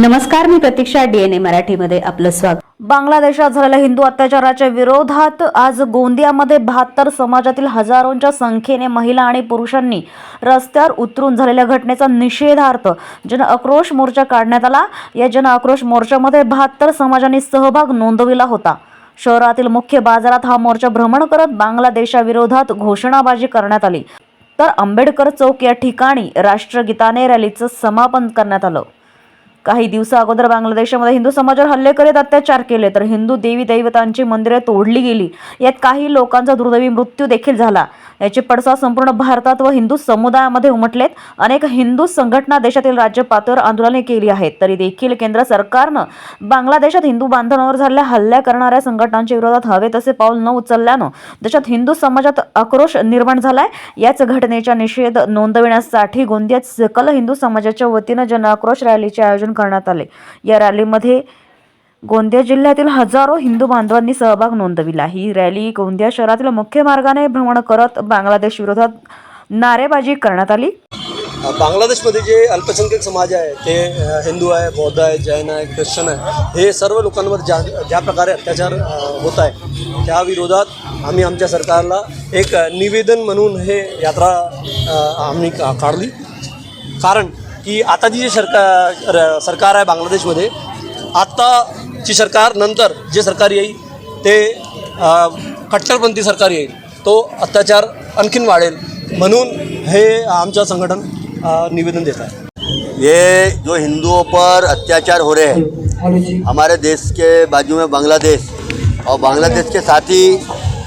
नमस्कार मी प्रतीक्षा डीएनए मराठीमध्ये आपलं स्वागत. बांगलादेशात झालेल्या हिंदू अत्याचाराच्या विरोधात आज गोंदियामध्ये बहात्तर समाजातील हजारोंच्या संख्येने महिला आणि पुरुषांनी रस्त्यावर उतरून झालेल्या घटनेचा निषेधार्थ जन आक्रोश मोर्चा काढण्यात आला. या जन आक्रोश मोर्चामध्ये बहात्तर समाजांनी सहभाग नोंदविला होता. शहरातील मुख्य बाजारात हा मोर्चा भ्रमण करत बांगलादेशाविरोधात घोषणाबाजी करण्यात आली. तर आंबेडकर चौक या ठिकाणी राष्ट्रगीताने रॅलीचं समापन करण्यात आलं. काही दिवसा अगोदर बांगलादेशामध्ये हिंदू समाजावर हल्ले करीत अत्याचार केले तर हिंदू देवी दैवतांची मंदिरे तोडली गेली. यात काही लोकांचा दुर्दैवी मृत्यू देखील झाला. याचे पडसाद संपूर्ण भारतात व हिंदू समुदायामध्ये उमटलेत. अनेक हिंदू संघटना देशातील राज्य पातळीवर आंदोलने केली आहेत तरी देखील केंद्र सरकारनं बांगलादेशात हिंदू बांधवांवर झालेल्या हल्ल्या करणाऱ्या संघटनांच्या विरोधात हवे तसे पाऊल न उचलल्यानं देशात हिंदू समाजात आक्रोश निर्माण झालाय. याच घटनेचा निषेध नोंदविण्यासाठी गोंदियात सकल हिंदू समाजाच्या वतीनं जनआक्रोश रॅलीचे आयोजन करण्यात आले. या रॅलीमध्ये गोंदिया जिल्ह्यातील हजारो हिंदू बांधवांनी सहभाग नोंदविला. ही रॅली गोंदिया शहरातील मुख्य मार्गाने भ्रमण करत बांगलादेश विरोधात नारेबाजी करण्यात आली. बांगलादेशमध्ये जे अल्पसंख्याक समाज आहे ते हिंदू आहे बौद्ध आहे जैन आहे ख्रिश्चन आहे हे सर्व लोकांवर ज्या ज्या प्रकारे अत्याचार होत आहे त्या विरोधात आम्ही आमच्या सरकारला एक निवेदन म्हणून हे यात्रा आम्ही का- काढली. कारण की आता जी सरकार र- सरकार आहे बांगलादेशमध्ये आत्ताची सरकार नंतर जे सरकार येईल ते कट्टरपंथी सरकार येईल तो अत्याचार आणखीन वाढेल. म्हणून हे आमचं संघटन निवेदन देता है। ये जो हिंदुओं पर अत्याचार हो रहे हैं हमारे देश के बाजू में बांग्लादेश और बांग्लादेश के साथ ही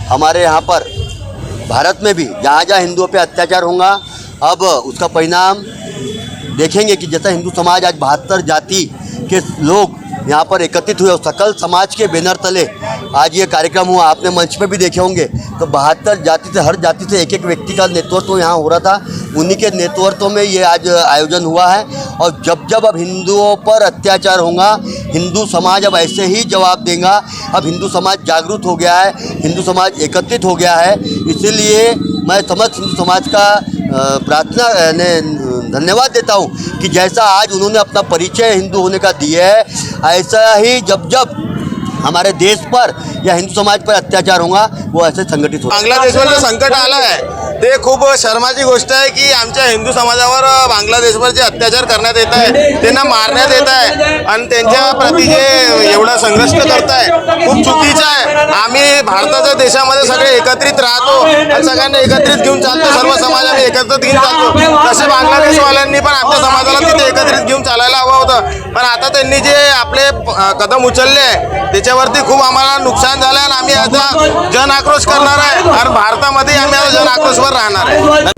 हमारे यहाँ पर भारत में भी जहाँ जहाँ हिंदुओं पे अत्याचार होगा अब उसका परिणाम देखेंगे कि जैसा हिंदू समाज आज बहत्तर जाति के लोग यहाँ पर एकत्रित हुए और सकल समाज के बैनर तले आज ये कार्यक्रम हुआ, आपने मंच पे भी देखे होंगे। तो बहत्तर जाति से, हर जाति से एक एक व्यक्ति का नेतृत्व यहाँ हो रहा था। उन्हीं के नेतृत्व में ये आज आयोजन हुआ है। और जब जब अब हिंदुओं पर अत्याचार होगा, हिंदू समाज अब ऐसे ही जवाब देगा। अब हिंदू समाज जागरूक हो गया है, हिंदू समाज एकत्रित हो गया है। इसीलिए मैं समस्त हिंदू समाज का प्रार्थना ने, धन्यवाद देता हूँ कि जैसा आज उन्होंने अपना परिचय हिंदू होने का दिया है, ऐसा ही जब जब हमारे देश पर या हिंदू समाज पर अत्याचार होगा वो ऐसे संगठित होगा बांगलादेशवर जे संकट आलं आहे ते खूप शर्माची गोष्ट आहे की आमच्या हिंदू समाजावर बांगलादेशवर जे अत्याचार करण्यात येत आहे त्यांना मारण्यात येत आहे आणि त्यांच्या प्रती जे एवढा संघर्ष आहे खूप चुकीचं आहे. आम्ही भारताच्या देशामध्ये सगळे एकत्रित राहतो आणि सगळ्यांना एकत्रित घेऊन चालतो सर्व समाज आम्ही एकत्रित घेऊन चालतो. तसे बांगलादेशवाल्यांनी पण आमच्या समाजाला तिथे एकत्रित घेऊन चालायला होतं. पण आता त्यांनी जे आपले कदम उचलले आहे त्याच्यावरती खूप आम्हाला नुकसान झालं आणि आम्ही आता जन आक्रोश करणार आहे. आणि भारतामध्ये आम्ही आता जन आक्रोशवर राहणार आहे.